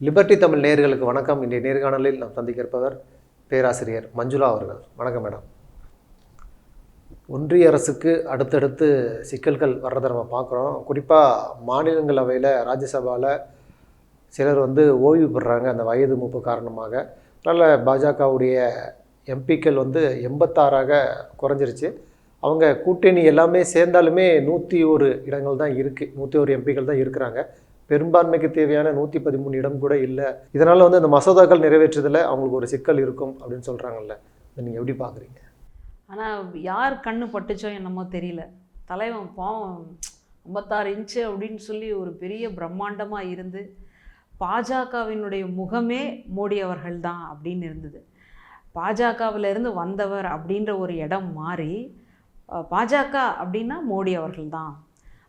Liberty Tamil நேர்களுக்கு வணக்கம். இன்றைய நேர்காணலில் நாம் சந்திக்கிருப்பவர் பேராசிரியர் மஞ்சுளா அவர்கள். வணக்கம் மேடம். ஒன்றிய அரசுக்கு அடுத்தடுத்து சிக்கல்கள் வர்றதை நம்ம பார்க்குறோம். குறிப்பாக மாநிலங்களவையில் ராஜ்யசபாவில் சிலர் வந்து ஓய்வு பெறுறாங்க அந்த வயது மூப்பு காரணமாக. அதனால் பாஜகவுடைய எம்பிக்கள் வந்து எண்பத்தாறாக குறைஞ்சிருச்சு. அவங்க கூட்டணி எல்லாமே சேர்ந்தாலுமே நூற்றி ஒரு இடங்கள் தான் இருக்குது நூற்றி ஒரு எம்பிக்கள் தான் இருக்கிறாங்க. பெரும்பான்மைக்கு தேவையான நூற்றி பதிமூணு இடம் கூட இல்லை. இதனால் வந்து அந்த மசோதாக்கள் நிறைவேற்றுறதுல அவங்களுக்கு ஒரு சிக்கல் இருக்கும் அப்படின்னு சொல்கிறாங்கல்ல இதை நீங்கள் எப்படி பார்க்குறீங்க ஆனால் யார் கண்ணு பட்டுச்சோ என்னமோ தெரியல. தலைவன் பாவம் ஐம்பத்தாறு இன்ச்சு அப்படின்னு சொல்லி ஒரு பெரிய பிரம்மாண்டமாக இருந்து பாஜகவினுடைய முகமே மோடி அவர்கள் தான் அப்படின்னு இருந்தது. பாஜகவில் இருந்து வந்தவர் அப்படின்ற ஒரு இடம் மாறி பாஜக அப்படின்னா மோடி அவர்கள் தான்.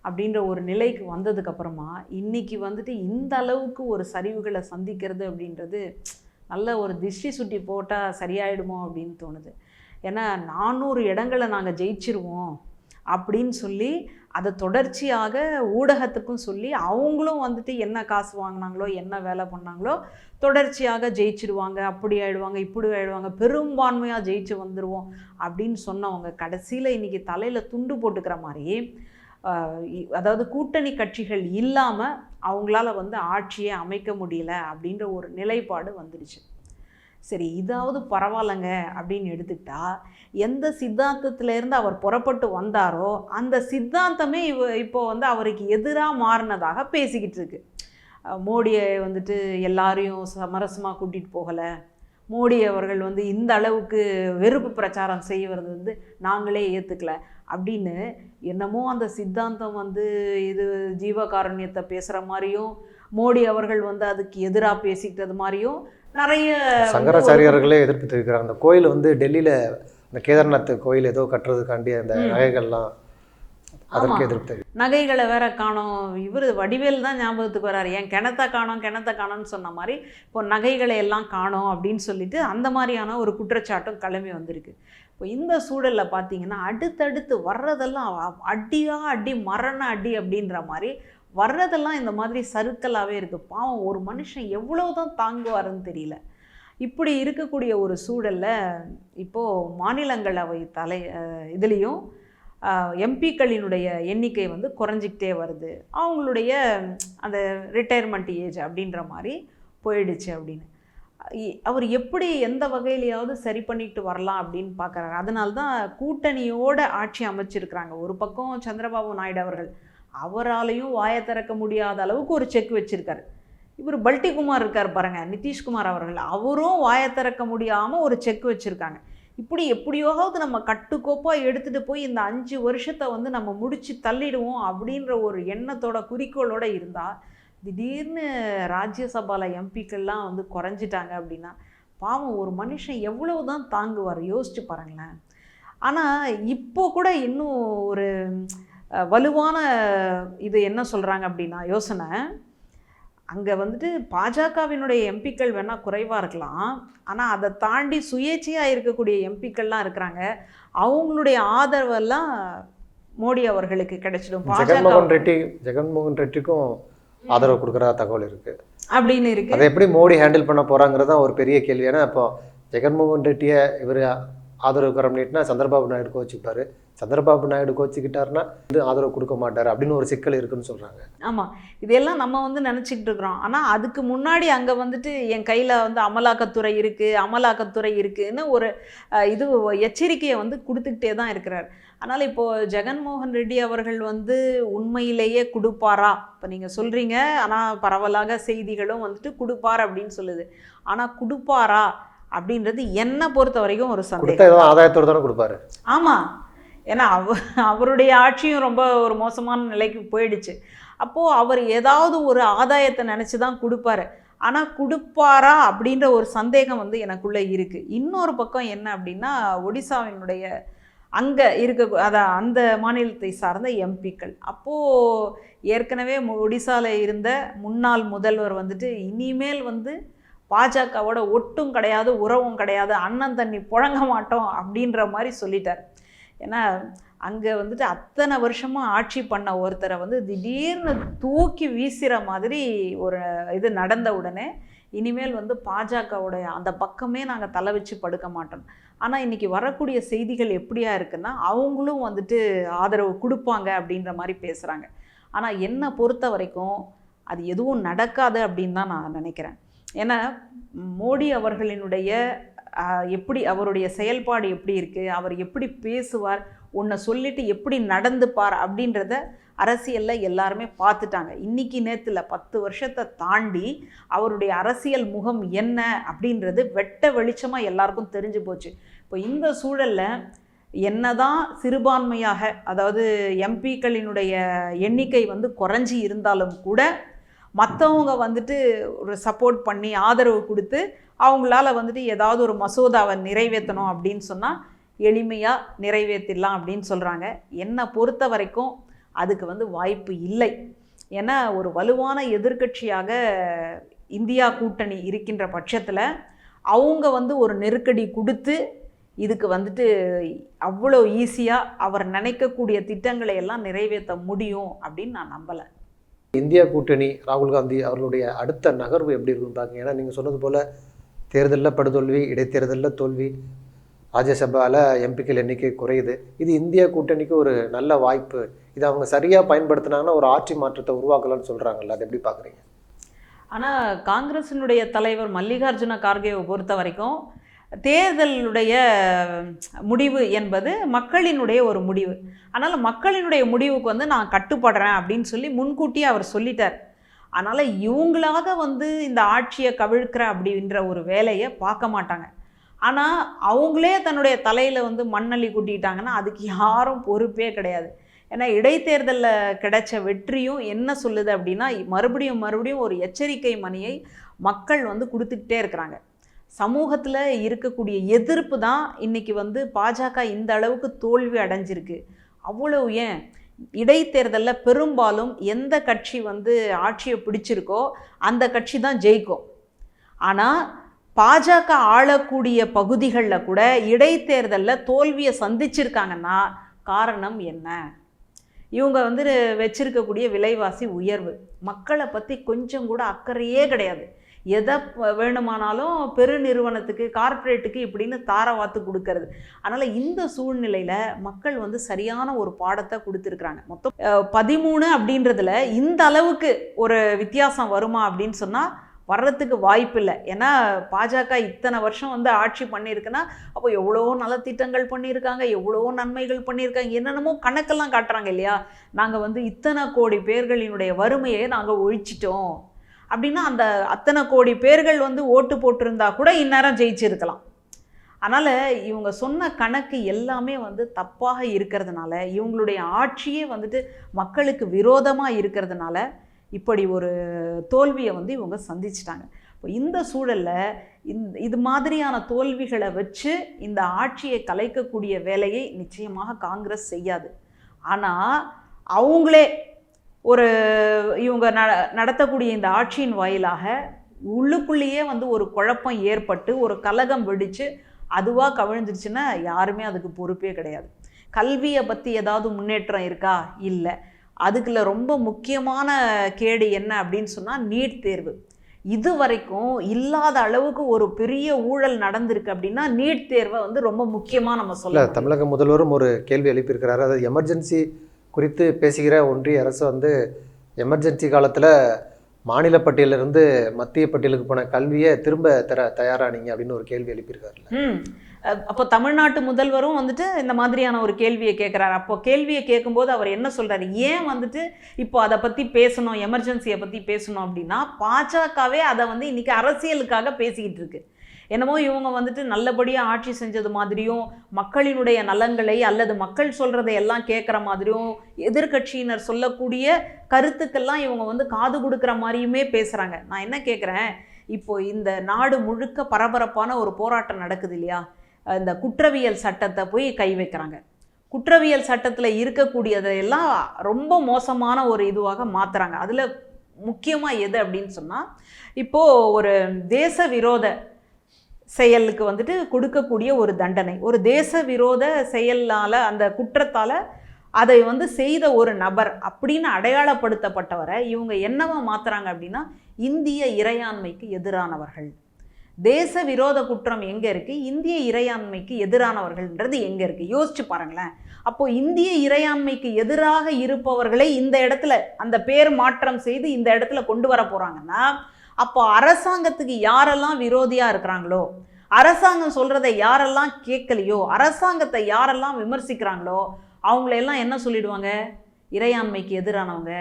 அப்படின்ற ஒரு நிலைக்கு வந்ததுக்கப்புறமா இன்றைக்கி வந்துட்டு இந்த அளவுக்கு ஒரு சரிவுகளை சந்திக்கிறது அப்படின்றது நல்ல ஒரு திஷ்டி சுட்டி போட்டால் சரியாயிடுமோ அப்படின்னு தோணுது. ஏன்னா நானூறு இடங்களை நாங்கள் ஜெயிச்சிருவோம் அப்படின்னு சொல்லி அதை தொடர்ச்சியாக ஊடகத்துக்கும் சொல்லி அவங்களும் வந்துட்டு என்ன காசு வாங்கினாங்களோ என்ன வேலை பண்ணாங்களோ தொடர்ச்சியாக ஜெயிச்சிருவாங்க அப்படி ஆயிடுவாங்க இப்படி ஆயிடுவாங்க பெரும்பான்மையாக ஜெயிச்சு வந்துடுவோம் அப்படின்னு சொன்னவங்க கடைசியில் இன்றைக்கி தலையில் துண்டு போட்டுக்கிற மாதிரி அதாவது கூட்டணி கட்சிகள் இல்லாமல் அவங்களால வந்து ஆட்சியை அமைக்க முடியல அப்படின்ற ஒரு நிலைப்பாடு வந்துடுச்சு சரி இதாவது பரவாயில்லைங்க அப்படின்னு எடுத்துக்கிட்டா எந்த சித்தாந்தத்திலேருந்து அவர் புறப்பட்டு வந்தாரோ அந்த சித்தாந்தமே இவ இப்போ வந்து அவருக்கு எதிராக மாறினதாக பேசிக்கிட்டு இருக்கு. மோடியை வந்துட்டு எல்லாரையும் சமரசமாக கூட்டிகிட்டு போகலை. மோடி அவர்கள் வந்து இந்த அளவுக்கு வெறுப்பு பிரச்சாரம் செய்வது வந்து நாங்களே ஏற்றுக்கல அப்படின்னு என்னமோ அந்த சித்தாந்தம் வந்து இது ஜீவகாருண்யத்தை பேசுகிற மாதிரியும் மோடி அவர்கள் வந்து அதுக்கு எதிராக பேசிக்கிட்டது மாதிரியும் நிறைய சங்கராச்சாரியார்களே எதிர்ப்பு தெரிவிக்கிறாங்க அந்த கோயில் வந்து டெல்லியில் அந்த கேதார்நாத் கோயில் ஏதோ கட்டுறதுக்காண்டி அந்த. நகைகள்லாம் அதற்கு. எதிர்ப்பு நகைகளை வேற காணோம். இவர் வடிவேல் தான் ஞாபகத்துக்கு வராரு. ஏன் கிணத்த காணோம் கிணத்த காணோம்னு சொன்ன மாதிரி இப்போ நகைகளை எல்லாம் காணோம் அப்படின்னு சொல்லிட்டு அந்த மாதிரியான ஒரு குற்றச்சாட்டும் கிளம்பி வந்திருக்கு. இப்போ இந்த சூழலில் பார்த்தீங்கன்னா அடுத்தடுத்து வர்றதெல்லாம் அடியாக அடி மரண அடி அப்படின்ற மாதிரி வர்றதெல்லாம் இந்த மாதிரி சருக்கலாகவே இருக்குது பாவம் ஒரு மனுஷன் எவ்வளோ தான் தாங்குவாருன்னு தெரியல. இப்படி இருக்கக்கூடிய ஒரு சூழலில் இப்போது மாநிலங்களவை தலை இதுலேயும் எம்பிக்களினுடைய எண்ணிக்கை வந்து குறைஞ்சிக்கிட்டே வருது. அவங்களுடைய அந்த ரிட்டையர்மெண்ட் ஏஜ் அப்படின்ற மாதிரி போயிடுச்சு அப்படின்னு. அவர் எப்படி எந்த வகையிலையாவது சரி பண்ணிட்டு வரலாம் அப்படின்னு பார்க்குறாரு அதனால தான் கூட்டணியோட ஆட்சி அமைச்சிருக்கிறாங்க. ஒரு பக்கம் சந்திரபாபு நாயுடு அவர்கள். அவராலையும் வாயை திறக்க முடியாத அளவுக்கு ஒரு செக் வச்சுருக்காரு. இவர் பல்டிகுமார் இருக்கார் பாருங்க நிதிஷ்குமார் அவர்கள். அவரும் வாயை திறக்க முடியாமல் ஒரு செக் வச்சுருக்காங்க. இப்படி எப்படியாவது நம்ம கட்டுக்கோப்பாக எடுத்துகிட்டு போய் இந்த அஞ்சு வருஷத்தை வந்து நம்ம முடித்து தள்ளிடுவோம் அப்படின்ற ஒரு எண்ணத்தோட குறிக்கோளோட இருந்தால் திடீர்னு ராஜ்யசபாவில் எம்பிக்கள்லாம் வந்து குறைஞ்சிட்டாங்க அப்படின்னா பாவம் ஒரு மனுஷன் எவ்வளவு தான் தாங்குவார்? யோசிச்சு பாருங்களேன். ஆனால் இப்போ கூட இன்னும் ஒரு வலுவான இது என்ன சொல்கிறாங்க அப்படின்னா யோசனை. அங்கே வந்துட்டு பாஜகவினுடைய எம்பிக்கள் வேணால் குறைவாக இருக்கலாம். ஆனால் அதை தாண்டி சுயேட்சையாக இருக்கக்கூடிய எம்பிக்கள்லாம் இருக்கிறாங்க. அவங்களுடைய ஆதரவெல்லாம் மோடி அவர்களுக்கு கிடைச்சிடும். பாஜக ரெட்டி ஜெகன்மோகன் ரெட்டிக்கும் ஆதரவு கொடுக்குறதா தகவல் இருக்கு. அப்படின்னு இருக்கு. அதை எப்படி மோடி ஹேண்டில் பண்ண போறாங்கிறது தான் ஒரு பெரிய கேள்வி. ஏன்னா இப்போ ஜெகன்மோகன் ரெட்டியை இவர் ஆதரவு கரம்னா சந்திரபாபு நாயுடு கோச்சிப்பாரு சந்திரபாபு நாயுடு கோச்சிக்கிட்டாருன்னா வந்து ஆதரவு கொடுக்க மாட்டாரு அப்படின்னு ஒரு சிக்கல் இருக்குன்னு சொல்றாங்க. ஆமாம் இதெல்லாம் நம்ம வந்து நினச்சிக்கிட்டு இருக்கிறோம். ஆனால் அதுக்கு முன்னாடி அங்கே வந்துட்டு என் கையில் வந்து அமலாக்கத்துறை இருக்குது அமலாக்கத்துறை இருக்குன்னு ஒரு இது எச்சரிக்கையை வந்து கொடுத்துக்கிட்டே தான் இருக்கிறார். அதனால் இப்போது ஜெகன்மோகன் ரெட்டி அவர்கள் வந்து உண்மையிலேயே கொடுப்பாரா? இப்போ நீங்கள் சொல்கிறீங்க ஆனால் பரவலாக செய்திகளும் வந்துட்டு கொடுப்பார் அப்படின்னு சொல்லுது. ஆனால் கொடுப்பாரா? அப்படின்றது என்னை பொறுத்த வரைக்கும் ஒரு சந்தேகம். ஆதாயத்தோடு தானே கொடுப்பாரு? ஆமாம் ஏன்னா அவ அவருடைய ஆட்சியும் ரொம்ப ஒரு மோசமான நிலைக்கு போயிடுச்சு. அப்போது அவர் ஏதாவது ஒரு ஆதாயத்தை நினச்சி தான் கொடுப்பாரு. ஆனால் கொடுப்பாரா அப்படின்ற ஒரு சந்தேகம் வந்து எனக்குள்ளே இருக்குது இன்னொரு பக்கம் என்ன அப்படின்னா ஒடிசாவினுடைய அங்கே இருக்க அதான் அந்த மாநிலத்தை சார்ந்த எம்பிக்கள். அப்போது ஏற்கனவே ஒடிசாவில் இருந்த முன்னாள் முதல்வர் வந்துட்டு இனிமேல் வந்து பாஜகவோட ஒட்டும் கிடையாது உறவும் கிடையாது அண்ணன் தண்ணி புழங்க மாட்டோம் அப்படின்ற மாதிரி சொல்லிட்டார். ஏன்னா அங்கே வந்துட்டு அத்தனை வருஷமாக ஆட்சி பண்ண ஒருத்தரை வந்து திடீர்னு தூக்கி வீசுகிற மாதிரி ஒரு இது நடந்த உடனே இனிமேல் வந்து பாஜகவுடைய அந்த பக்கமே நாங்கள் தலை வச்சு படுக்க மாட்டோம். ஆனால் இன்றைக்கி வரக்கூடிய செய்திகள் எப்படியா இருக்குன்னா அவங்களும் வந்துட்டு ஆதரவு கொடுப்பாங்க அப்படின்ற மாதிரி பேசுகிறாங்க ஆனால் என்னை பொறுத்த வரைக்கும் அது எதுவும் நடக்காது அப்படின்னு தான் நான் நினைக்கிறேன். ஏன்னா மோடி அவர்களினுடைய எப்படி அவருடைய செயல்பாடு எப்படி இருக்குது அவர் எப்படி பேசுவார்? உன்னை சொல்லிட்டு எப்படி நடந்துப்பார்? அப்படின்றத அரசியலில் எல்லாருமே பார்த்துட்டாங்க. இன்னைக்கு நேரத்தில் பத்து வருஷத்தை தாண்டி அவருடைய அரசியல் முகம் என்ன அப்படின்றது வெட்ட வெளிச்சமாக எல்லாருக்கும் தெரிஞ்சு போச்சு. இப்போ இந்த சூழலில் என்னதான் சிறுபான்மையாக அதாவது எம்பிக்களினுடைய எண்ணிக்கை வந்து குறைஞ்சி இருந்தாலும் கூட மற்றவங்க வந்துட்டு ஒரு சப்போர்ட் பண்ணி ஆதரவு கொடுத்து அவங்களால வந்துட்டு ஏதாவது ஒரு மசோதாவை நிறைவேற்றணும் அப்படின்னு சொன்னால் எளிமையாக நிறைவேற்றிடலாம் அப்படின்னு சொல்கிறாங்க என்னை பொறுத்த வரைக்கும் அதுக்கு வந்து வாய்ப்பு இல்லை. ஏன்னா ஒரு வலுவான எதிர்க்கட்சியாக இந்தியா கூட்டணி இருக்கின்ற பட்சத்தில் அவங்க வந்து ஒரு நெருக்கடி கொடுத்து இதுக்கு வந்துட்டு அவ்வளோ ஈஸியாக அவர் நினைக்கக்கூடிய திட்டங்களை எல்லாம் நிறைவேற்ற முடியும் அப்படின்னு நான் நம்பலை. இந்தியா கூட்டணி ராகுல் காந்தி அவர்களுடைய அடுத்த நகர்வு எப்படி இருக்கும் பாருங்க ஏன்னா நீங்கள் சொன்னது போல் தேர்தலில் படுதோல்வி இடைத்தேர்தலில் தோல்வி ராஜ்யசபாவில் எம்பிக்கள் எண்ணிக்கை குறையுது. இது இந்திய கூட்டணிக்கு ஒரு நல்ல வாய்ப்பு. இதை அவங்க சரியாக பயன்படுத்தினாங்கன்னா ஒரு ஆட்சி மாற்றத்தை உருவாக்கலாம்னு சொல்கிறாங்கல்ல அதை எப்படி பார்க்குறீங்க ஆனால் காங்கிரஸினுடைய தலைவர் மல்லிகார்ஜுன கார்கேவை பொறுத்த வரைக்கும் தேர்தலுடைய முடிவு என்பது மக்களினுடைய ஒரு முடிவு. அதனால் மக்களினுடைய முடிவுக்கு வந்து நான் கட்டுப்படுறேன் அப்படின்னு சொல்லி முன்கூட்டியே அவர் சொல்லிட்டார். அதனால் இவங்களாக வந்து இந்த ஆட்சியை கவிழ்க்கிற அப்படின்ற ஒரு வேலையை பார்க்க மாட்டாங்க. ஆனால் அவங்களே தன்னுடைய தலையில் வந்து மண்ணள்ளி கூட்டிட்டாங்கன்னா அதுக்கு யாரும் பொறுப்பே கிடையாது. ஏன்னா இடைத்தேர்தலில் கிடைச்ச வெற்றியும் என்ன சொல்லுது அப்படின்னா மறுபடியும் மறுபடியும் ஒரு எச்சரிக்கை மணியை மக்கள் வந்து கொடுத்துக்கிட்டே இருக்கிறாங்க. சமூகத்தில் இருக்கக்கூடிய எதிர்ப்பு தான் இன்றைக்கி வந்து பாஜக இந்த அளவுக்கு தோல்வி அடைஞ்சிருக்கு. அவ்வளவு ஏன்? இடைத்தேர்தலில் பெரும்பாலும் எந்த கட்சி வந்து ஆட்சியை பிடிச்சிருக்கோ அந்த கட்சி தான் ஜெயிக்கும். ஆனால் பாஜக ஆளக்கூடிய பகுதிகளில் கூட இடைத்தேர்தலில் தோல்வியை சந்திச்சிருக்காங்கன்னா காரணம் என்ன? இவங்க வந்து வச்சிருக்கக்கூடிய விலைவாசி உயர்வு. மக்களை பற்றி கொஞ்சம் கூட அக்கறையே கிடையாது. எதை வேணுமானாலும் பெருநிறுவனத்துக்கு கார்ப்பரேட்டுக்கு இப்படின்னு தாரவாத்து கொடுக்கறது. அதனால் இந்த சூழ்நிலையில் மக்கள் வந்து சரியான ஒரு பாடத்தை கொடுத்துருக்குறாங்க. மொத்தம் பதிமூணு அப்படின்றதுல இந்த அளவுக்கு ஒரு வித்தியாசம் வருமா அப்படின்னு சொன்னால் வர்றதுக்கு வாய்ப்பு இல்லை. ஏன்னா பாஜக இத்தனை வருஷம் வந்து ஆட்சி பண்ணியிருக்குன்னா அப்போ எவ்வளோ நலத்திட்டங்கள் பண்ணியிருக்காங்க எவ்வளோ நன்மைகள் பண்ணியிருக்காங்க என்னென்னமோ கணக்கெல்லாம் காட்டுறாங்க இல்லையா? நாங்கள் வந்து இத்தனை கோடி பேர்களினுடைய வறுமையை நாங்கள் ஒழிச்சிட்டோம். அப்படின்னா அந்த அத்தனை கோடி பேர்கள் வந்து ஓட்டு போட்டிருந்தா கூட இந்நேரம் ஜெயிச்சிருக்கலாம். அதனால் இவங்க சொன்ன கணக்கு எல்லாமே வந்து தப்பாக இருக்கிறதுனால இவங்களுடைய ஆட்சியே வந்துட்டு மக்களுக்கு விரோதமாக இருக்கிறதுனால இப்படி ஒரு தோல்வியை வந்து இவங்க சந்திச்சிட்டாங்க. இப்போ இந்த சூழலில் இந்த இது மாதிரியான தோல்விகளை வச்சு இந்த ஆட்சியை கலைக்கக்கூடிய வேலையை நிச்சயமாக காங்கிரஸ் செய்யாது. ஆனால் அவங்களே ஒரு இவங்க ந நடத்தக்கூடிய இந்த ஆட்சியின் வாயிலாக உள்ளுக்குள்ளேயே வந்து ஒரு குழப்பம் ஏற்பட்டு ஒரு கலகம் வெடித்து அதுவாக கவிழ்ந்துருச்சுன்னா யாருமே அதுக்கு பொறுப்பே கிடையாது. கல்வியை பற்றி ஏதாவது முன்னேற்றம் இருக்கா? இல்லை. அதுக்குள்ள ரொம்ப முக்கியமான கேடு என்ன அப்படின்னு சொன்னால் நீட் தேர்வு. இது வரைக்கும் இல்லாத அளவுக்கு ஒரு பெரிய ஊழல் நடந்திருக்கு அப்படின்னா நீட் தேர்வை வந்து ரொம்ப முக்கியமாக நம்ம சொல்லலாம் தமிழக முதல்வரும் ஒரு கேள்வி எழுப்பியிருக்கிறாரு. அதாவது எமர்ஜென்சி குறித்து பேசுகிற ஒன்றிய அரசு வந்து எமர்ஜென்சி காலத்தில் மாநில பட்டியலிருந்து மத்திய பட்டியலுக்கு போன கல்வியை திரும்ப தர தயாரானீங்க அப்படின்னு ஒரு கேள்வி எழுப்பியிருக்காரு அப்போ தமிழ்நாட்டு முதல்வரும் வந்துட்டு இந்த மாதிரியான ஒரு கேள்வியை கேட்குறாரு அப்போ கேள்வியை கேட்கும்போது அவர் என்ன சொல்கிறாரு ஏன் வந்துட்டு இப்போ அதை பற்றி பேசணும் எமர்ஜென்சியை பற்றி பேசணும் அப்படின்னா பாஜகவே அதை வந்து இன்றைக்கி அரசியலுக்காக பேசிக்கிட்டு இருக்குது என்னமோ இவங்க வந்துட்டு நல்லபடியாக ஆட்சி செஞ்சது மாதிரியும் மக்களினுடைய நலன்களை அல்லது மக்கள் சொல்கிறதை எல்லாம் கேட்குற மாதிரியும் எதிர்க்கட்சியினர் சொல்லக்கூடிய கருத்துக்கெல்லாம் இவங்க வந்து காது கொடுக்குற மாதிரியுமே பேசுகிறாங்க நான் என்ன கேட்குறேன் இப்போ இந்த நாடு முழுக்க பரபரப்பான ஒரு போராட்டம் நடக்குது இல்லையா? இந்த குற்றவியல் சட்டத்தை போய் கை வைக்கிறாங்க. குற்றவியல் சட்டத்தில் இருக்கக்கூடியதையெல்லாம் ரொம்ப மோசமான ஒரு இதுவாக மாற்றுறாங்க அதில் முக்கியமாக எது அப்படின்னு சொன்னால் இப்போது ஒரு தேச விரோத செயலுக்கு வந்துட்டு கொடுக்கக்கூடிய ஒரு தண்டனை. ஒரு தேச விரோத செயலால் அந்த குற்றத்தால் அதை வந்து செய்த ஒரு நபர் அப்படின்னு அடையாளப்படுத்தப்பட்டவரை இவங்க என்னவா மாற்றுறாங்க அப்படின்னா இந்திய இறையாண்மைக்கு எதிரானவர்கள். தேச விரோத குற்றம் எங்கே இருக்குது இந்திய இறையாண்மைக்கு எதிரானவர்கள்ன்றது எங்கே இருக்குது யோசிச்சு பாருங்களேன். அப்போ இந்திய இறையாண்மைக்கு எதிராக இருப்பவர்களை இந்த இடத்துல அந்த பேர் மாற்றம் செய்து இந்த இடத்துல கொண்டு வர போகிறாங்கன்னா அப்போ அரசாங்கத்துக்கு யாரெல்லாம் விரோதியாக இருக்கிறாங்களோ அரசாங்கம் சொல்கிறத யாரெல்லாம் கேட்கலையோ அரசாங்கத்தை யாரெல்லாம் விமர்சிக்கிறாங்களோ அவங்களையெல்லாம் என்ன சொல்லிடுவாங்க? இறையாண்மைக்கு எதிரானவங்க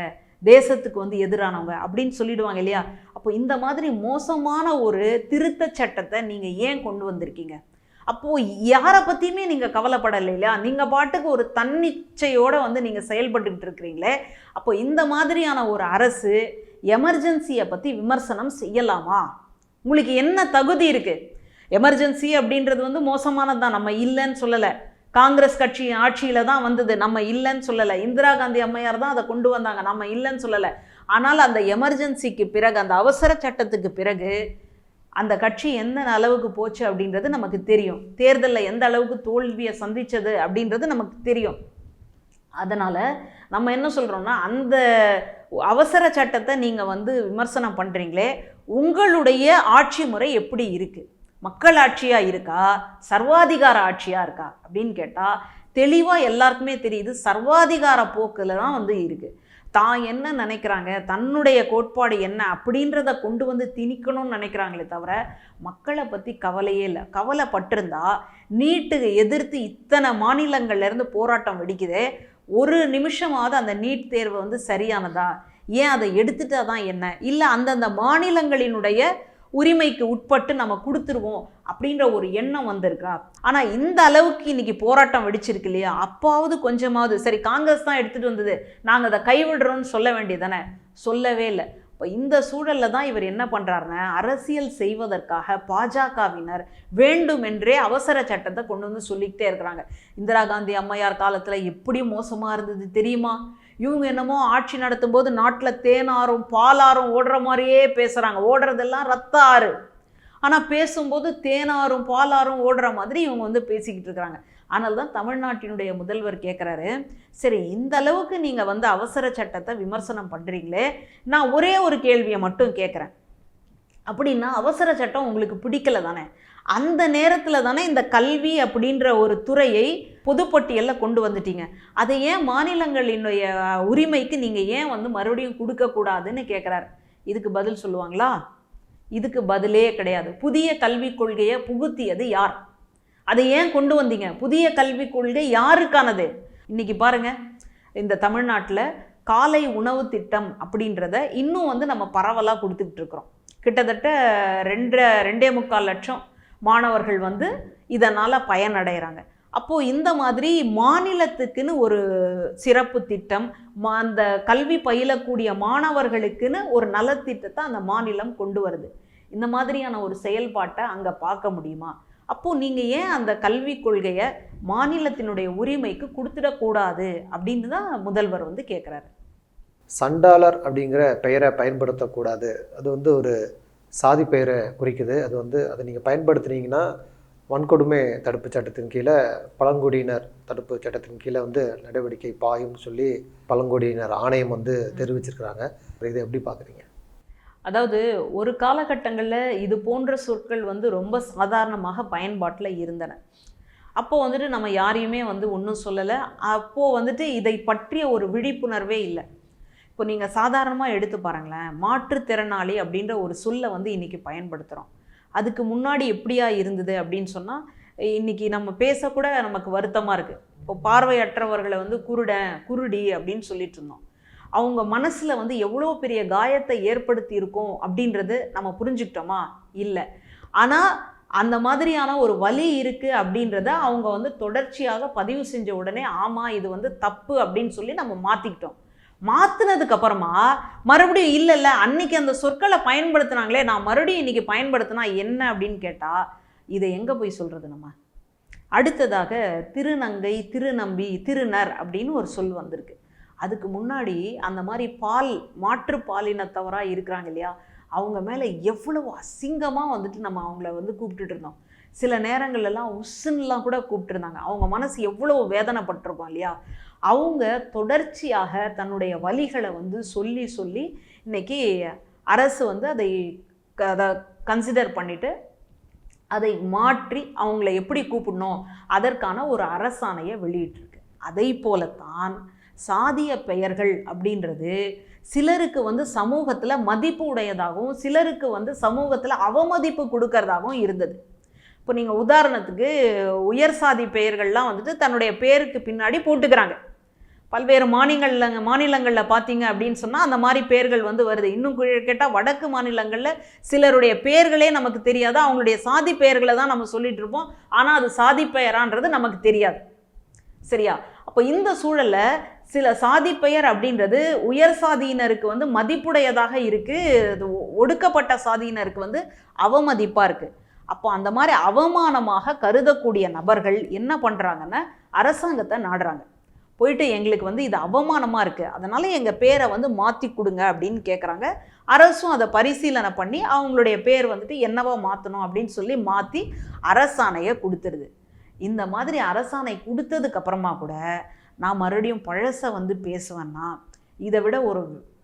தேசத்துக்கு வந்து எதிரானவங்க அப்படின்னு சொல்லிடுவாங்க இல்லையா? அப்போ இந்த மாதிரி மோசமான ஒரு திருத்த சட்டத்தை நீங்கள் ஏன் கொண்டு வந்திருக்கீங்க? அப்போது யாரை பற்றியுமே நீங்கள் கவலைப்படலை இல்லையா? நீங்கள் பாட்டுக்கு ஒரு தன்னிச்சையோடு வந்து நீங்கள் செயல்பட்டுக்கிட்டு இருக்கிறீங்களே. அப்போ இந்த மாதிரியான ஒரு அரசு எமர்ஜென்சியை பற்றி விமர்சனம் செய்யலாமா? உங்களுக்கு என்ன தகுதி இருக்குது எமர்ஜென்சி அப்படின்றது வந்து மோசமானது தான் நம்ம இல்லைன்னு சொல்லலை. காங்கிரஸ் கட்சி ஆட்சியில் தான் வந்தது. நம்ம இல்லைன்னு சொல்லலை. இந்திரா காந்தி அம்மையார் தான் அதை கொண்டு வந்தாங்க. நம்ம இல்லைன்னு சொல்லலை. ஆனால் அந்த எமர்ஜென்சிக்கு பிறகு அந்த அவசர சட்டத்துக்கு பிறகு அந்த கட்சி எந்த அளவுக்கு போச்சு அப்படின்றது நமக்கு தெரியும். தேர்தலில் எந்த அளவுக்கு தோல்வியை சந்தித்தது அப்படின்றது நமக்கு தெரியும். அதனால் நம்ம என்ன சொல்கிறோம்னா அந்த அவசர சட்டத்தை நீங்கள் வந்து விமர்சனம் பண்ணுறீங்களே உங்களுடைய ஆட்சி முறை எப்படி இருக்குது மக்கள் ஆட்சியாக இருக்கா? சர்வாதிகார ஆட்சியாக இருக்கா? அப்படின்னு கேட்டால் தெளிவாக எல்லாருக்குமே தெரியுது சர்வாதிகார போக்கில் தான் வந்து இருக்குது தான் என்ன நினைக்கிறாங்க? தன்னுடைய கோட்பாடு என்ன? அப்படின்றத கொண்டு வந்து திணிக்கணும்னு நினைக்கிறாங்களே தவிர மக்களை பற்றி கவலையே இல்லை. கவலைப்பட்டிருந்தா நீட்டுக்கு எதிர்த்து இத்தனை மாநிலங்கள்லேருந்து போராட்டம் வெடிக்குதே ஒரு நிமிஷமாவது அந்த நீட் தேர்வு வந்து சரியானதா? ஏன் அதை எடுத்துட்டா தான் என்ன? இல்லை அந்தந்த மாநிலங்களினுடைய உரிமைக்கு உட்பட்டு நம்ம கொடுத்துருவோம் அப்படின்ற ஒரு எண்ணம் வந்திருக்கா? ஆனால் இந்த அளவுக்கு இன்னைக்கு போராட்டம் வெடிச்சிருக்கு இல்லையா? அப்பாவது கொஞ்சமாவது. சரி காங்கிரஸ் தான் எடுத்துகிட்டு வந்தது. நாங்கள் அதை கைவிடுறோம்னு சொல்ல வேண்டியதானே சொல்லவே இல்லை. இப்போ இந்த சூழலில் தான் இவர் என்ன பண்ணுறாருன்னா அரசியல் செய்வதற்காக பாஜகவினர் வேண்டுமென்றே அவசர சட்டத்தை கொண்டு வந்து சொல்லிக்கிட்டே இருக்கிறாங்க. இந்திரா காந்தி அம்மையார் காலத்தில் எப்படி மோசமாக இருந்தது தெரியுமா? இவங்க என்னமோ ஆட்சி நடத்தும்போது நாட்டில் தேனாரும் பாலாரும் ஓடுற மாதிரியே பேசுகிறாங்க ஓடுறதெல்லாம் ரத்த ஆறு. ஆனால் பேசும்போது தேனாரும் பாலாரும் ஓடுற மாதிரி இவங்க வந்து பேசிக்கிட்டு இருக்கிறாங்க. ஆனால் தான் தமிழ்நாட்டினுடைய முதல்வர் கேட்குறாரு சரி இந்த அளவுக்கு நீங்கள் வந்து அவசர சட்டத்தை விமர்சனம் பண்ணுறீங்களே நான் ஒரே ஒரு கேள்வியை மட்டும் கேட்குறேன் அப்படின்னா அவசர சட்டம் உங்களுக்கு பிடிக்கல தானே? அந்த நேரத்தில் தானே இந்த கல்வி அப்படின்ற ஒரு துறையை பொதுப்பட்டியலில் கொண்டு வந்துட்டீங்க. அதை ஏன் மாநிலங்களினுடைய உரிமைக்கு நீங்கள் ஏன் வந்து மறுபடியும் கொடுக்கக்கூடாதுன்னு கேட்குறாரு இதுக்கு பதில் சொல்லுவாங்களா? இதுக்கு பதிலே கிடையாது. புதிய கல்விக் கொள்கையை புகுத்தியது யார்? அதை ஏன் கொண்டு வந்தீங்க? புதிய கல்விக் கொள்கை யாருக்கானது? இன்றைக்கி பாருங்க இந்த தமிழ்நாட்டில் காலை உணவு திட்டம் அப்படின்றத இன்னும் வந்து நம்ம பரவலாக கொடுத்துக்கிட்டு இருக்கிறோம். கிட்டத்தட்ட ரெண்டரை ரெண்டே முக்கால் லட்சம் மாணவர்கள் வந்து இதனால் பயனடைகிறாங்க. அப்போது இந்த மாதிரி மாநிலத்துக்குன்னு ஒரு சிறப்பு திட்டம் மா- அந்த கல்வி பயிலக்கூடிய மாணவர்களுக்குன்னு ஒரு நலத்திட்டத்தை அந்த மாநிலம் கொண்டு வருது. இந்த மாதிரியான ஒரு செயல்பாட்டை அங்கே பார்க்க முடியுமா? அப்போது நீங்கள் ஏன் அந்த கல்விக் கொள்கையை மாநிலத்தினுடைய உரிமைக்கு கொடுத்துடக்கூடாது அப்படின்னு தான் முதல்வர் வந்து கேட்குறாரு சண்டாளர் அப்படிங்கிற பெயரை பயன்படுத்தக்கூடாது அது வந்து ஒரு சாதி பெயரை குறிக்குது. அது வந்து அதை நீங்கள் பயன்படுத்துனீங்கன்னா வன்கொடுமை தடுப்பு சட்டத்தின் கீழே பழங்குடியினர் தடுப்பு சட்டத்தின் கீழே வந்து நடவடிக்கை பாயும்னு சொல்லி பழங்குடியினர் ஆணையம் வந்து தெரிவிச்சிருக்கிறாங்க. இதை எப்படி பார்க்குறீங்க அதாவது ஒரு காலகட்டங்களில் இது போன்ற சொற்கள் வந்து ரொம்ப சாதாரணமாக பயன்பாட்டில் இருந்தன. அப்போ வந்துட்டு நம்ம யாரையுமே வந்து ஒன்றும் சொல்லலை. அப்போது வந்துட்டு இதை பற்றிய ஒரு விழிப்புணர்வே இல்லை. இப்போ நீங்கள் சாதாரணமாக எடுத்து பாருங்களேன். மாற்றுத்திறனாளி அப்படின்ற ஒரு சொல்லை வந்து இன்றைக்கி பயன்படுத்துகிறோம் அதுக்கு முன்னாடி எப்படியா இருந்தது அப்படின்னு சொன்னால் இன்றைக்கி நம்ம பேசக்கூட நமக்கு வருத்தமாக இருக்குது இப்போ பார்வையற்றவர்களை வந்து குருடன் குருடி அப்படின்னு சொல்லிட்டு இருந்தோம். அவங்க மனசில் வந்து எவ்வளோ பெரிய காயத்தை ஏற்படுத்தி இருக்கோம் அப்படின்றது நம்ம புரிஞ்சுக்கிட்டோமா? இல்லை. ஆனால் அந்த மாதிரியான ஒரு வலி இருக்குது அப்படின்றத அவங்க வந்து தொடர்ச்சியாக பதிவு செஞ்ச உடனே ஆமாம் இது வந்து தப்பு அப்படின்னு சொல்லி நம்ம மாற்றிக்கிட்டோம் மாற்றினதுக்கு அப்புறமா மறுபடியும் இல்லை இல்லை அன்னைக்கு அந்த சொற்களை பயன்படுத்துனாங்களே நான் மறுபடியும் இன்றைக்கி பயன்படுத்தினா என்ன அப்படின்னு கேட்டால் இதை எங்கே போய் சொல்கிறது நம்ம? அடுத்ததாக திருநங்கை திருநம்பி திருநர் அப்படின்னு ஒரு சொல் வந்திருக்கு. அதுக்கு முன்னாடி அந்த மாதிரி பால் மாற்று பாலினத்தவராக இருக்கிறாங்க இல்லையா? அவங்க மேலே எவ்வளவு அசிங்கமாக வந்துட்டு நம்ம அவங்கள வந்து கூப்பிட்டுட்டு இருந்தோம். சில நேரங்கள்லாம் உஸ்ஸுன்னெலாம் கூட கூப்பிட்டுருந்தாங்க அவங்க மனசு எவ்வளோ வேதனைப்பட்டிருக்கோம் இல்லையா? அவங்க தொடர்ச்சியாக தன்னுடைய வழிகளை வந்து சொல்லி சொல்லி இன்றைக்கி அரசு வந்து அதை க- அதை கன்சிடர் பண்ணிவிட்டு அதை மாற்றி அவங்கள எப்படி கூப்பிடணும்? அதற்கான ஒரு அரசாணையை வெளியிட்டிருக்கு. அதை போலத்தான் சாதிய பெயர்கள் அப்படின்றது சிலருக்கு வந்து சமூகத்தில் மதிப்பு உடையதாகவும் சிலருக்கு வந்து சமூகத்தில் அவமதிப்பு கொடுக்கறதாகவும் இருந்தது. இப்போ நீங்கள் உதாரணத்துக்கு உயர் சாதி பெயர்கள்லாம் வந்துட்டு தன்னுடைய பேருக்கு பின்னாடி போட்டுக்கிறாங்க. பல்வேறு மாநிலங்களில் மாநிலங்களில் பார்த்தீங்க அப்படின்னு சொன்னால் அந்த மாதிரி பேர்கள் வந்து வருது. இன்னும் கேட்டால் வடக்கு மாநிலங்களில் சிலருடைய பெயர்களே நமக்கு தெரியாது. அவங்களுடைய சாதி பெயர்களை தான் நம்ம சொல்லிட்டு இருப்போம். ஆனால் அது சாதி பெயரான்றது நமக்கு தெரியாது. சரியா? அப்போ இந்த சூழல்ல சில சாதி பெயர் அப்படின்றது உயர் சாதியினருக்கு வந்து மதிப்புடையதாக இருக்குது அது ஒடுக்கப்பட்ட சாதியினருக்கு வந்து அவமதிப்பாக இருக்குது அப்போ அந்த மாதிரி அவமானமாக கருதக்கூடிய நபர்கள் என்ன பண்ணுறாங்கன்னா அரசாங்கத்தை நாடுறாங்க. போயிட்டு எங்களுக்கு வந்து இது அவமானமாக இருக்குது அதனால் எங்கள் பேரை வந்து மாற்றி கொடுங்க அப்படின்னு கேட்குறாங்க அரசும் அதை பரிசீலனை பண்ணி அவங்களுடைய பேர் வந்துட்டு என்னவா மாற்றணும் அப்படின்னு சொல்லி மாற்றி அரசாணையை கொடுத்துருது. இந்த மாதிரி அரசாணை கொடுத்ததுக்கப்புறமா கூட நான் மறுபடியும் பழசை வந்து பேசுவேன்னா இதை விட ஒரு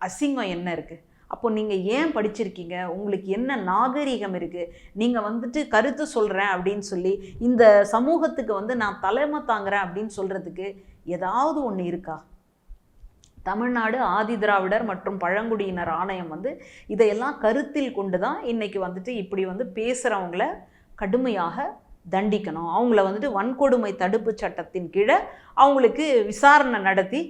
அசிங்கம் என்ன இருக்குது அப்போ நீங்கள் ஏன் படிச்சிருக்கீங்க? உங்களுக்கு என்ன நாகரீகம் இருக்குது நீங்கள் வந்துட்டு கருத்து சொல்கிறேன் அப்படின்னு சொல்லி இந்த சமூகத்துக்கு வந்து நான் தலைமை தாங்குறேன் அப்படின்னு சொல்கிறதுக்கு ஏதாவது ஒன்று இருக்கா? தமிழ்நாடு ஆதி திராவிடர் மற்றும் பழங்குடியினர் ஆணையம் வந்து இதையெல்லாம் கருத்தில் கொண்டு தான் இன்றைக்கி வந்துட்டு இப்படி வந்து பேசுகிறவங்கள கடுமையாக தண்டிக்கணும். அவங்கள வந்துட்டு வன்கொடுமை தடுப்பு சட்டத்தின் கீழே அவங்களுக்கு விசாரணை நடத்தி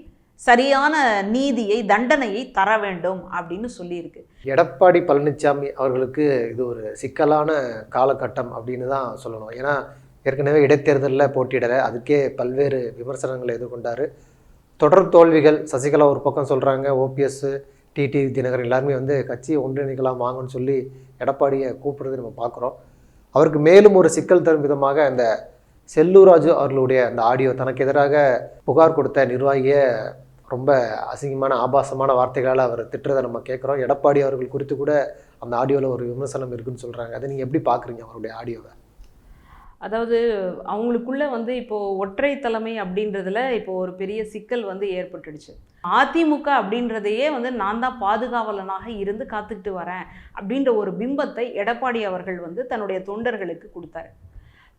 சரியான நீதியை தண்டனையை தர வேண்டும் அப்படின்னு சொல்லியிருக்கு. எடப்பாடி பழனிசாமி அவர்களுக்கு இது ஒரு சிக்கலான காலகட்டம் அப்படின்னு தான் சொல்லணும். ஏன்னா ஏற்கனவே இடைத்தேர்தலில் போட்டியிடலை. அதுக்கே பல்வேறு விமர்சனங்களை எதிர்கொண்டார். தொடர் தோல்விகள் சசிகலா ஒரு பக்கம் சொல்கிறாங்க ஓபிஎஸ் டிடி தினகரன் எல்லாருமே வந்து கட்சியை ஒன்றிணைக்கலாம் வாங்கன்னு சொல்லி எடப்பாடியை கூப்பிடுறது நம்ம பார்க்குறோம். அவருக்கு மேலும் ஒரு சிக்கல் தரும் விதமாக இந்த செல்லூராஜு அவர்களுடைய அந்த ஆடியோ தனக்கு எதிராக புகார் கொடுத்த நிர்வாகியை ரொம்ப அசிங்கமான ஆபாசமான வார்த்தைகளால் அவர் திட்டுறதை நம்ம கேட்குறோம். எடப்பாடி அவர்கள் குறித்து கூட அந்த ஆடியோவில் ஒரு விமர்சனம் இருக்குன்னு சொல்கிறாங்க அதை நீங்கள் எப்படி பார்க்குறீங்க அவருடைய ஆடியோவை அதாவது அவங்களுக்குள்ள வந்து இப்போ ஒற்றை தலைமை அப்படின்றதுல இப்போ ஒரு பெரிய சிக்கல் வந்து ஏற்பட்டுடுச்சு. அதிமுக அப்படின்றதையே வந்து நான் தான் பாதுகாவலனாக இருந்து காத்துக்கிட்டு வரேன் அப்படின்ற ஒரு பிம்பத்தை எடப்பாடி அவர்கள் வந்து தன்னுடைய தொண்டர்களுக்கு கொடுத்தாரு.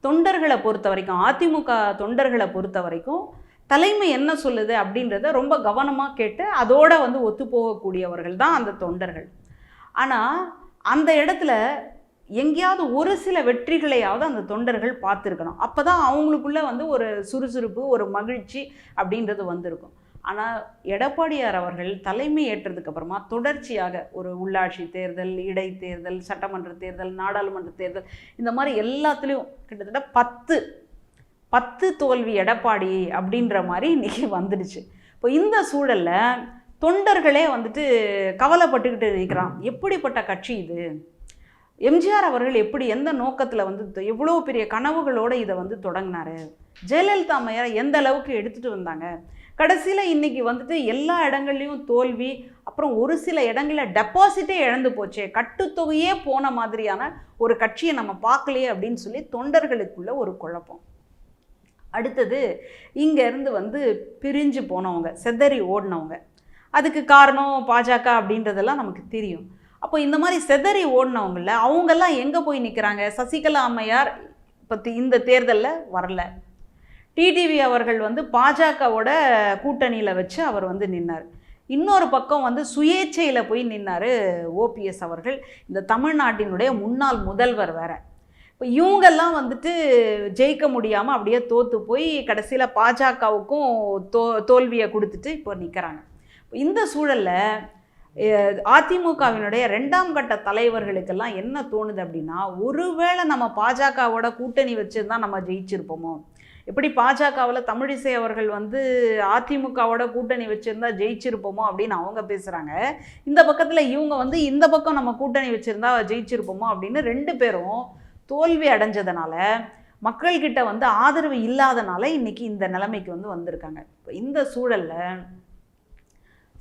தொண்டர்களை பொறுத்த வரைக்கும் அதிமுக தொண்டர்களை பொறுத்த வரைக்கும் தலைமை என்ன சொல்லுது அப்படின்றத ரொம்ப கவனமாக கேட்டு அதோட வந்து ஒத்து போகக்கூடியவர்கள் தான் அந்த தொண்டர்கள். ஆனால் அந்த இடத்துல எங்கேயாவது ஒரு சில வெற்றிகளையாவது அந்த தொண்டர்கள் பார்த்துருக்கணும். அப்போ தான் அவங்களுக்குள்ளே வந்து ஒரு சுறுசுறுப்பு ஒரு மகிழ்ச்சி அப்படின்றது வந்திருக்கும். ஆனால் எடப்பாடியார் அவர்கள் தலைமை ஏற்றதுக்கு அப்புறமா தொடர்ச்சியாக ஒரு உள்ளாட்சி தேர்தல் இடைத்தேர்தல் சட்டமன்ற தேர்தல் நாடாளுமன்ற தேர்தல் இந்த மாதிரி எல்லாத்துலேயும் கிட்டத்தட்ட பத்து பத்து தோல்வி எடப்பாடி அப்படின்ற மாதிரி இன்றைக்கி வந்துடுச்சு. இப்போ இந்த சூழலில் தொண்டர்களே வந்துட்டு கவலைப்பட்டுக்கிட்டு இருக்கிறான். எப்படிப்பட்ட கட்சி இது? எம்ஜிஆர் அவர்கள் எப்படி எந்த நோக்கத்தில் வந்து எவ்வளோ பெரிய கனவுகளோடு இதை வந்து தொடங்கினாரு? ஜெயலலிதா அம்மையாரை எந்த அளவுக்கு எடுத்துகிட்டு வந்தாங்க? கடைசியில் இன்னைக்கு வந்துட்டு எல்லா இடங்கள்லையும் தோல்வி அப்புறம் ஒரு சில இடங்களில் டெபாசிட்டே இழந்து போச்சே கட்டுத்தொகையே போன மாதிரியான ஒரு கட்சியை நம்ம பார்க்கலையே அப்படின்னு சொல்லி தொண்டர்களுக்குள்ள ஒரு குழப்பம். அடுத்தது இங்கேருந்து வந்து பிரிஞ்சு போனவங்க செதறி ஓடினவங்க. அதுக்கு காரணம் பாஜக அப்படின்றதெல்லாம் நமக்கு தெரியும். அப்போ இந்த மாதிரி செதறி ஓடினவங்கள அவங்கெல்லாம் எங்கே போய் நிற்கிறாங்க சசிகலா அம்மையார் பற்றி இந்த தேர்தலில் வரல. டிடிவி அவர்கள் வந்து பாஜகவோட கூட்டணியில் வச்சு அவர் வந்து நின்னார். இன்னொரு பக்கம் வந்து சுயேட்சையில் போய் நின்னார் ஓபிஎஸ் அவர்கள். இந்த தமிழ்நாட்டினுடைய முன்னாள் முதல்வர் வேற. இப்போ இவங்கெல்லாம் வந்துட்டு ஜெயிக்க முடியாமல் அப்படியே தோற்று போய் கடைசியில் பாஜகவுக்கும் தோ தோல்வியை கொடுத்துட்டு இப்போ நிற்கிறாங்க இந்த சூழலில் அதிமுகவினுடைய ரெண்டாம் கட்ட தலைவர்களுக்கெல்லாம் என்ன தோணுது அப்படின்னா ஒருவேளை நம்ம பாஜகவோட கூட்டணி வச்சுருந்தா நம்ம ஜெயிச்சிருப்போமோ? எப்படி பாஜகவில் தமிழிசை அவர்கள் வந்து அதிமுகவோட கூட்டணி வச்சுருந்தா ஜெயிச்சிருப்போமோ அப்படின்னு அவங்க பேசுகிறாங்க இந்த பக்கத்தில் இவங்க வந்து இந்த பக்கம் நம்ம கூட்டணி வச்சுருந்தா ஜெயிச்சிருப்போமோ அப்படின்னு ரெண்டு பேரும் தோல்வி அடைஞ்சதுனால மக்கள்கிட்ட வந்து ஆதரவு இல்லாதனால இன்றைக்கி இந்த நிலைமைக்கு வந்து வந்திருக்காங்க. இப்போ இந்த சூழலில்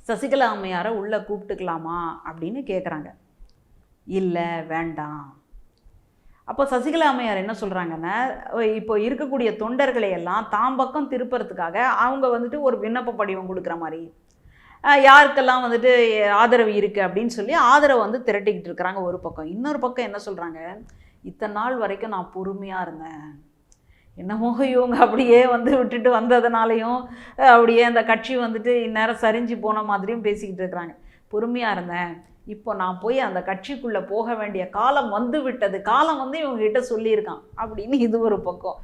சசிகலா அம்மையாரை உள்ளே கூப்பிட்டுக்கலாமா அப்படின்னு கேட்குறாங்க இல்லை வேண்டாம். அப்போ சசிகலா அம்மையார் என்ன சொல்கிறாங்கன்னா இப்போ இருக்கக்கூடிய தொண்டர்களை எல்லாம் தாம் பக்கம் திருப்புறதுக்காக அவங்க வந்துட்டு ஒரு விண்ணப்ப படிவம் கொடுக்குற மாதிரி யாருக்கெல்லாம் வந்துட்டு ஆதரவு இருக்குது அப்படின்னு சொல்லி ஆதரவை வந்து திரட்டிக்கிட்டு இருக்கிறாங்க ஒரு பக்கம். இன்னொரு பக்கம் என்ன சொல்கிறாங்க இத்தனை நாள் வரைக்கும் நான் பொறுமையாக இருந்தேன். என்னமோ இவங்க அப்படியே வந்து விட்டுட்டு வந்ததுனாலையும் அப்படியே அந்த கட்சி வந்துட்டு இந்நேரம் சரிஞ்சு போன மாதிரியும் பேசிக்கிட்டு இருக்கிறாங்க. பொறுமையாக இருந்தேன். இப்போ நான் போய் அந்த கட்சிக்குள்ளே போக வேண்டிய காலம் வந்து விட்டது. காலம் வந்து இவங்ககிட்ட சொல்லியிருக்கான். அப்படின்னு இது ஒரு பக்கம்.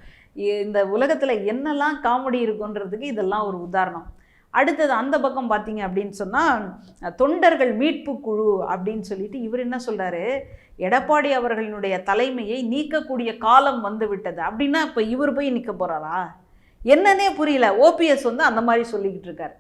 இந்த உலகத்தில் என்னெல்லாம் காமெடி இருக்குன்றதுக்கு இதெல்லாம் ஒரு உதாரணம். அடுத்தது அந்த பக்கம் பார்த்தீங்க அப்படின்னு சொன்னால் தொண்டர்கள் மீட்பு குழு அப்படின்னு சொல்லிட்டு இவர் என்ன சொல்கிறாரு எடப்பாடி அவர்களினுடைய தலைமையை நீக்கக்கூடிய காலம் வந்துவிட்டது. அப்படின்னா இப்போ இவர் போய் நிற்க போகிறாரா என்னன்னே புரியல. ஓபிஎஸ் வந்து அந்த மாதிரி சொல்லிக்கிட்டு இருக்கார்.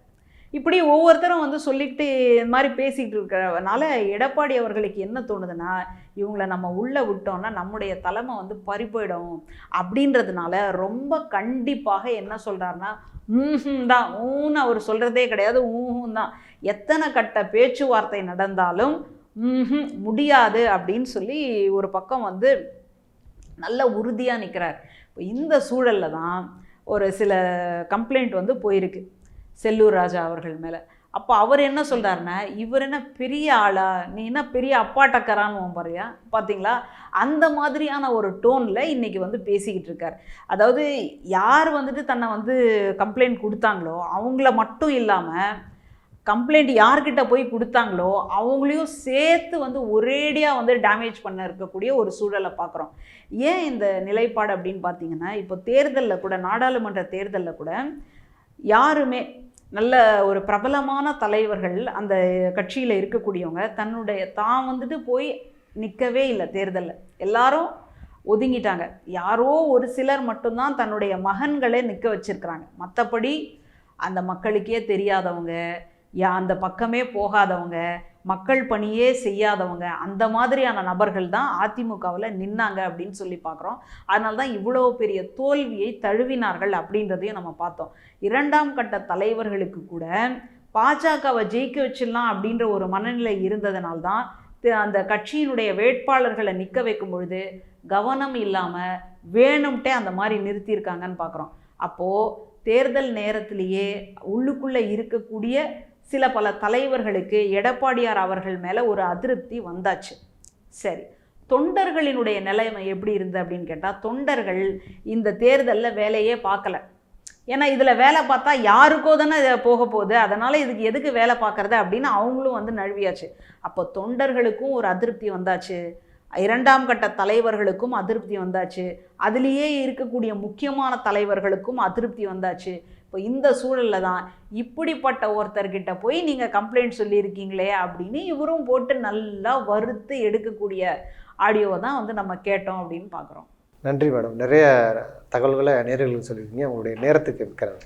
இப்படி ஒவ்வொருத்தரும் வந்து சொல்லிக்கிட்டு இந்த மாதிரி பேசிக்கிட்டு இருக்கிறனால எடப்பாடி அவர்களுக்கு என்ன தோணுதுன்னா இவங்கள நம்ம உள்ளே விட்டோம்னா நம்முடைய தலைமை வந்து பறி போயிடும். அப்படின்றதுனால ரொம்ப கண்டிப்பாக என்ன சொல்கிறாருன்னா ம்ஹும் தான். ஊன்னு அவர் சொல்கிறதே கிடையாது. ஊஹும் தான். எத்தனை கட்ட பேச்சுவார்த்தை நடந்தாலும் முடியாது அப்படின்னு சொல்லி ஒரு பக்கம் வந்து நல்ல உறுதியாக நிற்கிறார் இப்போ இந்த சூழலில் தான் ஒரு சில கம்ப்ளைண்ட் வந்து போயிருக்கு செல்லூர் ராஜா அவர்கள் மேலே. அப்போ அவர் என்ன சொல்கிறாருன்னா இவர் என்ன பெரிய ஆளா? நீ என்ன பெரிய அப்பாட்டக்கரான்னு பாரியா? பார்த்தீங்களா அந்த மாதிரியான ஒரு டோனில் இன்றைக்கி வந்து பேசிக்கிட்டு இருக்கார். அதாவது யார் வந்துட்டு தன்னை வந்து கம்ப்ளைண்ட் கொடுத்தாங்களோ அவங்கள மட்டும் இல்லாமல் கம்ப்ளைண்ட் யார்கிட்ட போய் கொடுத்தாங்களோ அவங்களையும் சேர்த்து வந்து ஒரேடியாக வந்து டேமேஜ் பண்ண இருக்கக்கூடிய ஒரு சூழலை பார்க்குறோம். ஏன் இந்த நிலைப்பாடு அப்படின்னு பார்த்தீங்கன்னா இப்போ தேர்தலில் கூட நாடாளுமன்ற தேர்தலில் கூட யாருமே நல்ல ஒரு பிரபலமான தலைவர்கள் அந்த கட்சியில் இருக்கக்கூடியவங்க தன்னுடைய தான் வந்துட்டு போய் நிற்கவே இல்லை தேர்தலில். எல்லாரும் ஒதுங்கிட்டாங்க. யாரோ ஒரு சிலர் மட்டும்தான் தன்னுடைய மகன்களை நிற்க வச்சிருக்கிறாங்க. மற்றபடி அந்த மக்களுக்கே தெரியாதவங்க அந்த பக்கமே போகாதவங்க மக்கள் பணியே செய்யாதவங்க அந்த மாதிரியான நபர்கள் தான் அதிமுகவில் நின்னாங்க அப்படின்னு சொல்லி பார்க்குறோம். அதனால தான் இவ்வளோ பெரிய தோல்வியை தழுவினார்கள் அப்படின்றதையும் நம்ம பார்த்தோம். இரண்டாம் கட்ட தலைவர்களுக்கு கூட பாஜகவை ஜெயிக்க வச்சிடலாம் அப்படின்ற ஒரு மனநிலை இருந்ததுனால்தான் அந்த கட்சியினுடைய வேட்பாளர்களை நிற்க வைக்கும் பொழுது கவனம் இல்லாமல் வேணும்ட்டே அந்த மாதிரி நிறுத்தியிருக்காங்கன்னு பார்க்குறோம். அப்போது தேர்தல் நேரத்திலேயே உள்ளுக்குள்ளே இருக்கக்கூடிய சில பல தலைவர்களுக்கு எடப்பாடியார் அவர்கள் மேலே ஒரு அதிருப்தி வந்தாச்சு. சரி தொண்டர்களினுடைய நிலைமை எப்படி இருந்தது அப்படின்னு கேட்டால் தொண்டர்கள் இந்த தேர்தலில் வேலையே பார்க்கல. ஏன்னா இதில் வேலை பார்த்தா யாருக்கோ தானே போக போகுது. அதனால் இதுக்கு எதுக்கு வேலை பார்க்கறது அப்படின்னு அவங்களும் வந்து நழுவியாச்சு. அப்போ தொண்டர்களுக்கும் ஒரு அதிருப்தி வந்தாச்சு. இரண்டாம் கட்ட தலைவர்களுக்கும் அதிருப்தி வந்தாச்சு. அதுலேயே இருக்கக்கூடிய முக்கியமான தலைவர்களுக்கும் அதிருப்தி வந்தாச்சு. இப்போ இந்த சூழலில் தான் இப்படிப்பட்ட ஒருத்தர்கிட்ட போய் நீங்கள் கம்ப்ளைண்ட் சொல்லியிருக்கீங்களே அப்படின்னு இவரும் போட்டு நல்லா வறுத்து எடுக்கக்கூடிய ஆடியோவை தான் வந்து நம்ம கேட்டோம் அப்படின்னு பார்க்குறோம். நன்றி மேடம். நிறைய தகவல்களை நேர்களுக்கு சொல்லியிருக்கீங்க. உங்களுடைய நேரத்துக்கு இருக்கிறது